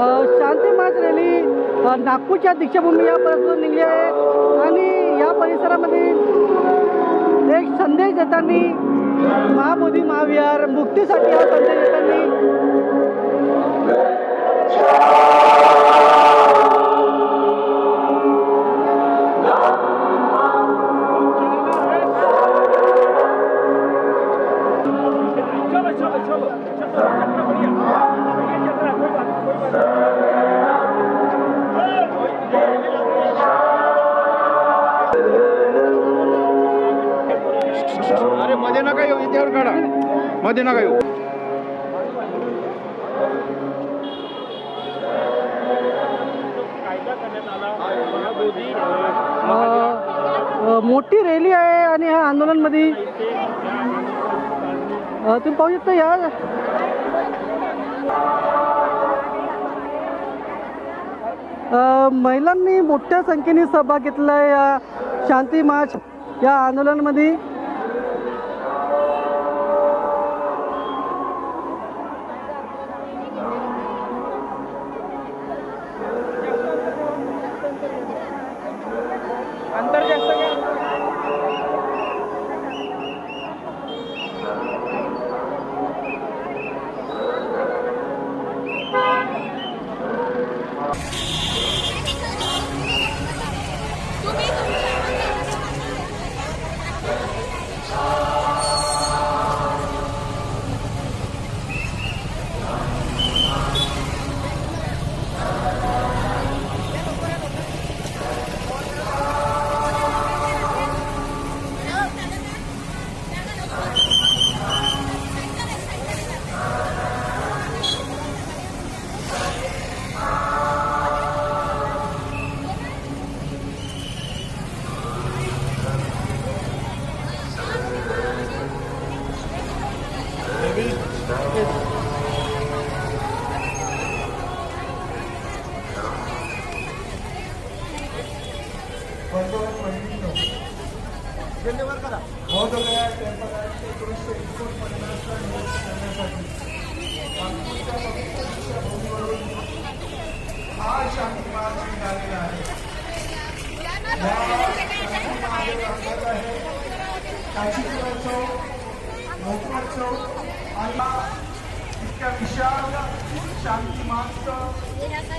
शांती March rally नागपूरच्या दीक्षाभूमी या परिसरातून निघली आहे. आणि या परिसरामध्ये एक संदेश देताना महाबोधी महाविहार मुक्तीसाठी हा संदेश देताना चलो चलो चलो चलो चलो मध्ये काढा. मध्ये नका येऊ. मोठी रॅली आहे आणि ह्या आंदोलनमध्ये तुम्ही पाहू शकता या महिलांनी मोठ्या संख्येने सहभाग घेतला आहे या शांती मार्च या आंदोलनामध्ये. महोदया त्यांच्या एकोणीसशे एकोणपन्नासला निवड करण्यासाठी नागपूरच्या पवित्र दीक्षाभूमीवरून हा शांती मार्ग निघालेला आहे या शांती मार्ग अंतर्गत आहे काशीपुरा चौक काशीपुराचं मोकळचं आणि इतक्या विशाल शांती मागचं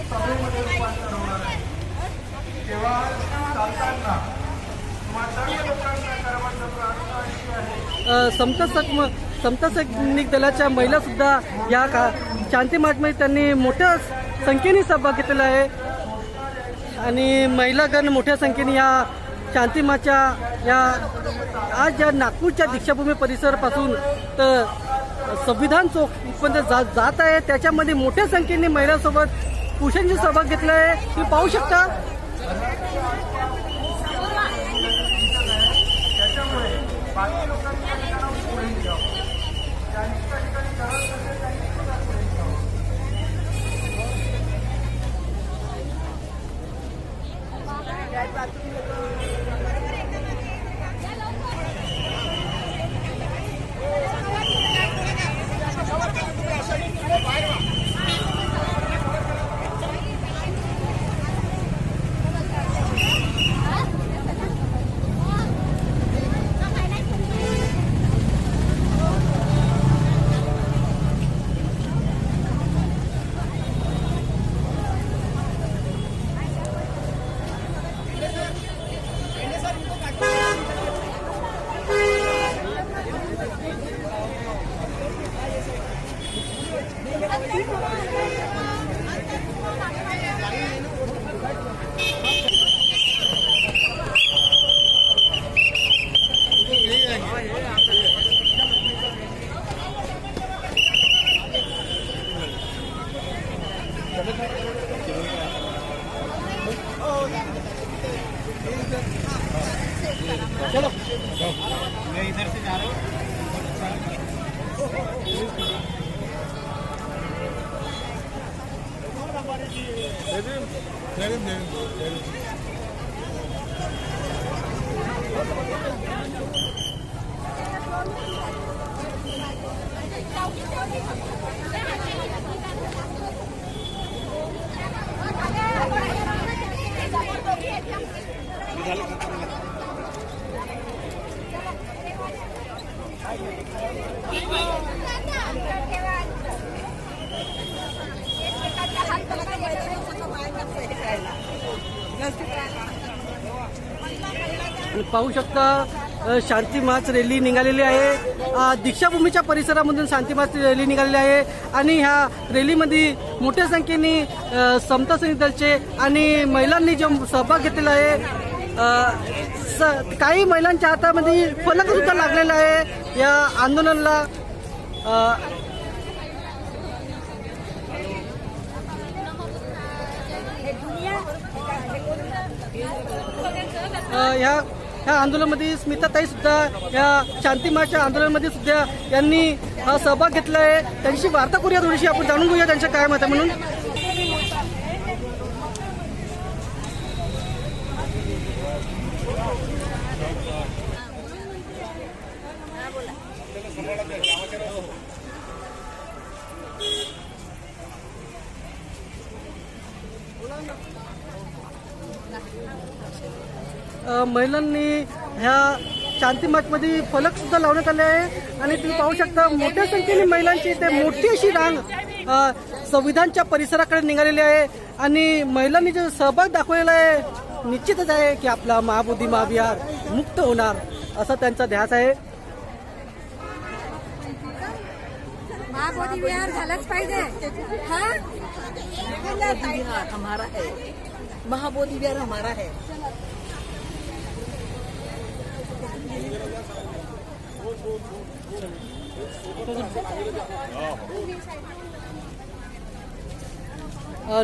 सभेमध्ये रूपांतर होणार आहे तेव्हा चालताना सर्व लोकांना प्रार्थना अशी आहे समता समता सैनिक दलाच्या महिलासुद्धा या का शांती मार्चमध्ये त्यांनी मोठ्या संख्येने सहभाग घेतलेला आहे. आणि महिलागण मोठ्या संख्येने या शांतिमाच्या या आज या नागपूरच्या दीक्षाभूमी परिसरापासून तर संविधान चौक इथपर्यंत जा जात आहे. त्याच्यामध्ये मोठ्या संख्येने महिलांसोबत पुरुषांची सहभाग घेतला आहे. तुम्ही पाहू शकता. त्याच्यामुळे पाहू शकता अ, शांती मार्च रॅली निघालेली आहे. दीक्षाभूमीच्या परिसरामधून शांती मार्च रॅली निघालेली आहे आणि ह्या रॅलीमध्ये मोठ्या संख्येने समता दलचे आणि महिलांनी जो सहभाग घेतलेला आहे स- काही महिलांच्या हातामध्ये फलक सुद्धा लागलेला आहे या आंदोलनाला. या ह्या आंदोलनामध्ये स्मिताताई सुद्धा या शांती मार्चच्या आंदोलनामध्ये सुद्धा यांनी हा सहभाग घेतला आहे त्यांची वार्ता करूया थोडीशी आपण जाणून घेऊया त्यांच्या काय मत आहे म्हणून. अ, महिलांनी ह्या शांती मार्चमध्ये फलक सुद्धा लावण्यात आले आहे. आणि तुम्ही पाहू शकता मोठ्या संख्येने महिलांची इथे मोठी अशी रांग संविधानच्या परिसराकडे निघालेली आहे. आणि महिलांनी जो सहभाग दाखवलेला आहे निश्चितच आहे की आपला महाबोधी महाविहार मुक्त होणार असा त्यांचा ध्यास आहे. महाबोधी विहार झालाच पाहिजे. हा? है. महाबोधि विहार हमारा है.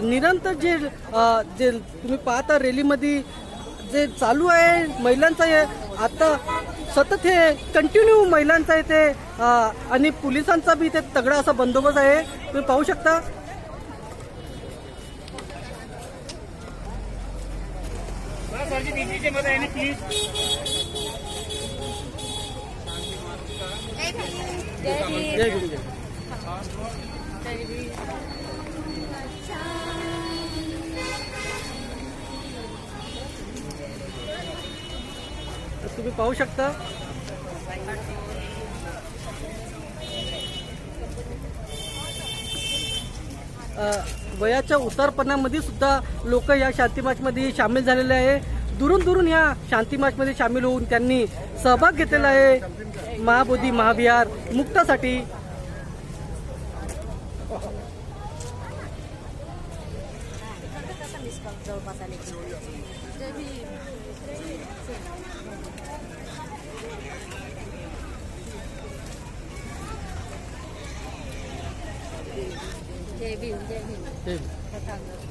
निरंतर जे जे तुम्ही पाहता रॅलीमध्ये जे चालू आहे महिलांचं आता सतत हे कंटिन्यू महिलांचा इथे ते आणि पोलिसांचा बी इथे तगडा असा बंदोबस्त आहे. तुम्ही पाहू शकता. प्लीज तुम्ही पाहू शकता. वयाच्या उतारपणामध्ये सुद्धा लोक या शांती मार्चमध्ये सामील झालेले आहे. दुरून दुरून या शांती मार्चमध्ये सामील होऊन त्यांनी सहभाग घेतलेला आहे. महाबोधी महाविहार मुक्तासाठी. जय भीम जय भीम.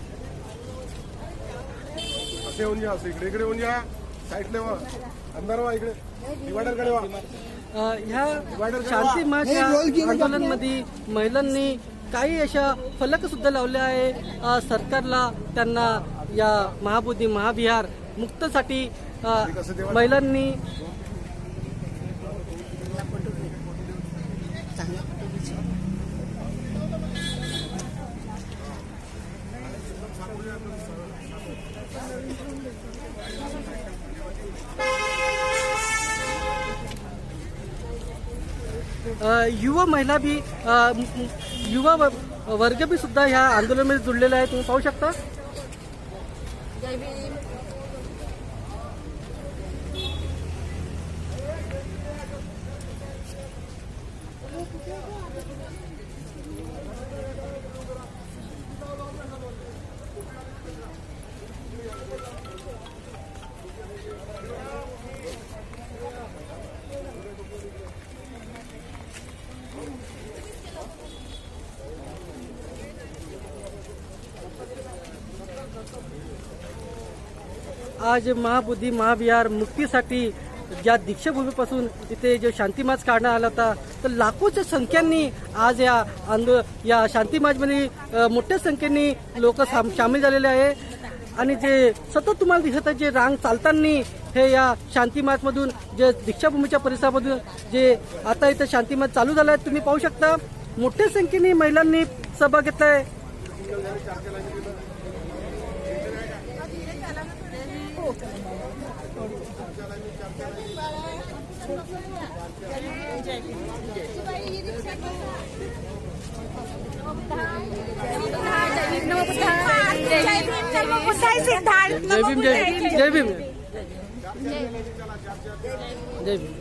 असे येऊन जा असं इकडे इकडे येऊन जा साईडले वा अंदर वा इकडे. डिवायडरकडे वा अ, ह्या शांती मार्च या आंदोलनमध्ये महिलांनी काही अशा फलक सुद्धा लावले आहे. सरकारला त्यांना या महाबोधी महाविहार मुक्तसाठी महिलांनी युवा महिला बी युवा व- वर्ग बी सुद्धा ह्या आंदोलनामध्ये जुळलेला आहे तुम्ही पाहू शकता? आज महाबुद्धी महाविहार मुक्तीसाठी ज्या दीक्षाभूमीपासून इथे जो शांतीमाच काढण्यात आला होता तर लाखोच्या संख्यांनी आज या आंदो या शांतीमाचमध्ये मोठ्या संख्येने लोक सामील झालेले आहे. आणि जे सतत तुम्हाला दिसत आहे जे रांग चालताना हे या शांती जे दीक्षाभूमीच्या परिसरामधून जे आता इथं शांती चालू झालं आहे तुम्ही पाहू शकता. मोठ्या संख्येने महिलांनी सहभाग घेतला आहे जय भीम जय भीम बुद्धाई सिद्धार्थ जय भीम जय जय भीम जय भीम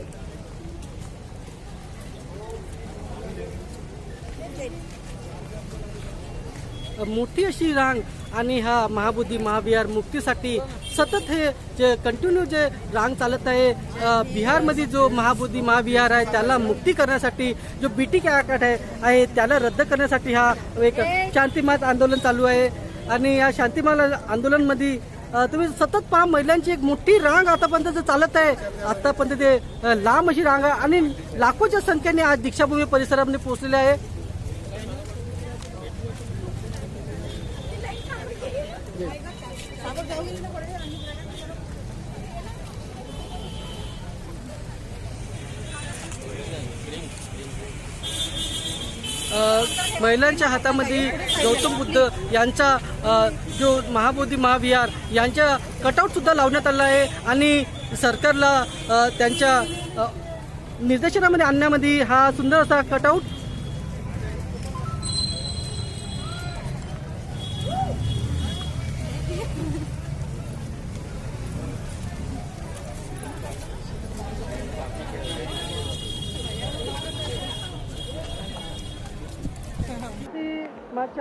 मोठी अशी रांग आणि हा महाबुद्धी महाविहार मुक्तीसाठी सतत हे जे कंटिन्यू जे रांग चालत आहे बिहारमध्ये जो महाबुद्धी महाविहार आहे त्याला मुक्ती करण्यासाठी जो बी टी आहे आहे त्याला रद्द करण्यासाठी हा एक शांतिमात आंदोलन चालू आहे. आणि या शांतिमाल आंदोलनमध्ये तुम्ही सतत पहा महिलांची एक मोठी रांग आतापर्यंत जे चालत आहे आतापर्यंत ते लांब अशी रांग आहे आणि लाखोच्या संख्येने आज दीक्षाभूमी परिसरामध्ये पोहोचलेली आहे. महिलांच्या हातामध्ये गौतम बुद्ध यांचा जो महाबोधी महाविहार यांच्या कटआउट सुद्धा लावण्यात आला आहे आणि सरकारला त्यांच्या निर्देशनामध्ये आणण्यामध्ये हा सुंदर असा कटआउट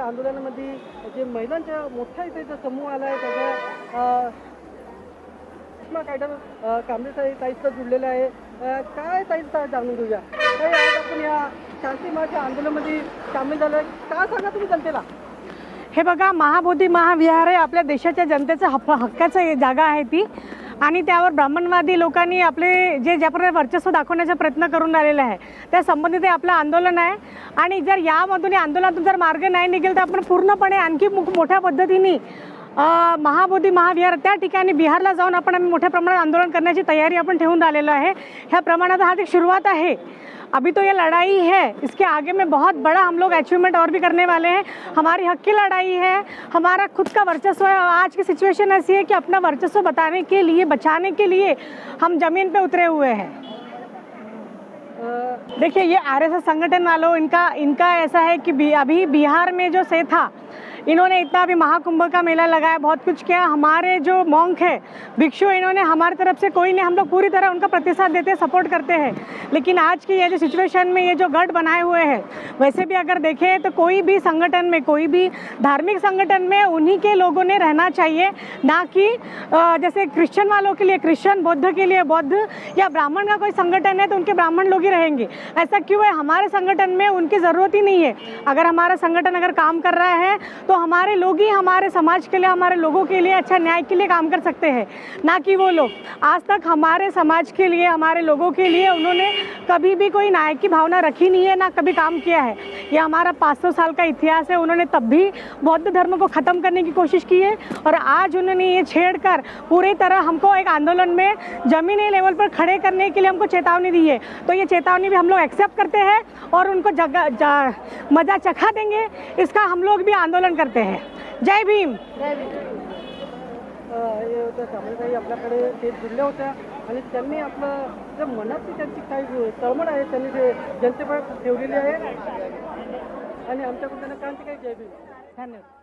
या आंदोलनामध्ये जे महिलांच्या मोठ्या इथे जो समूह आला आहे त्याचा सुषमा कायदा अ, कांबळे ताई जुडलेला आहे. काय ताईचं जाणून घेऊया? काय आज आपण या शांती मार्चच्या आंदोलनामध्ये सामील झालं काय सांगा तुम्ही जनतेला? हे बघा महाबोधी महाविहार हे आपल्या देशाच्या जनतेचं हक्क हक्काचं जागा आहे ती. आणि त्यावर ब्राह्मणवादी लोकांनी आपले जे ज्याप्रमाणे वर्चस्व दाखवण्याचा प्रयत्न करून राहिलेला आहे त्या संबंधित आपलं आंदोलन आहे. आणि जर यामधून या आंदोलनातून जर मार्ग नाही निघेल, तर आपण पूर्णपणे आणखी मु- मोठ्या पद्धतीने महाबोधी महाविहार, त्या ठिकाणी बिहारला जाऊन आपण आम्ही मोठ्या प्रमाणात आंदोलन करण्याची तयारी आपण ठेवून राहिलेलो आहे. ह्या प्रमाणात हा एक सुरुवात है अभी तो ये लड़ाई है. इसके आगे में बहुत बड़ा हम लोग अचीवमेंट और भी करने वाले हैं. हमारी हक की लड़ाई है. हमारा खुद का वर्चस्व है आज की सिचुएशन ऐसी है कि अपना वर्चस्व बताने के लिए, बचाने के लिए हम ज़मीन पे उतरे हुए हैं। देखिए ये आरएसएस संगठन वालों इनका इनका ऐसा है कि अभी बिहार में जो से था इन्होंने इतना अभी महाकुंभ का मेला लगाया, बहुत कुछ किया। हमारे जो मॉन्क है, भिक्षु, इन्होंने हमारी तरफ़ से कोई नहीं, हम लोग पूरी तरह उनका प्रतिसाद देते हैं, सपोर्ट करते हैं। लेकिन आज की ये जो सिचुएशन में ये जो गढ़ बनाए हुए हैं, वैसे भी अगर देखें तो कोई भी संगठन में, कोई भी धार्मिक संगठन में उन्हीं के लोगों ने रहना चाहिए, ना कि जैसे क्रिश्चियन वालों के लिए क्रिश्चियन बौद्ध के लिए, बौद्ध या ब्राह्मण का कोई संगठन है तो उनके ब्राह्मण लोग ही रहेंगे। ऐसा क्यों है? हमारे संगठन में उनकी ज़रूरत ही नहीं है। अगर हमारा संगठन अगर काम कर रहा है तो हमारे लोग ही हमारे समाज के लिए, हमारे लोगों के लिए अच्छा न्याय के लिए काम कर सकते हैं। ना कि वो लोग। आज तक हमारे समाज के लिए, हमारे लोगों के लिए उन्होंने कभी भी कोई न्याय की भावना रखी नहीं है, ना कभी काम किया है। ये हमारा 500 साल का इतिहास है। उन्होंने तब भी बौद्ध धर्म को ख़त्म करने की कोशिश की है और आज उन्होंने ये छेड़कर पूरी तरह हमको एक आंदोलन में ज़मीनी लेवल पर खड़े करने के लिए हमको चेतावनी दी है। तो ये चेतावनी भी हम लोग एक्सेप्ट करते हैं और उनको जगह मज़ा चखा देंगे। इसका हम लोग भी आंदोलन करते हैं। जय भीम। हे होतं कांबळेताई आपल्याकडे ते जुळल्या होत्या आणि त्यांनी आपलं जे मनातली त्यांची काही तळमळ आहे त्यांनी ते जनतेपर्यंत ठेवलेली आहे. आणि आमच्याकडून त्यांना क्रांतिकारी जय भीम. धन्यवाद.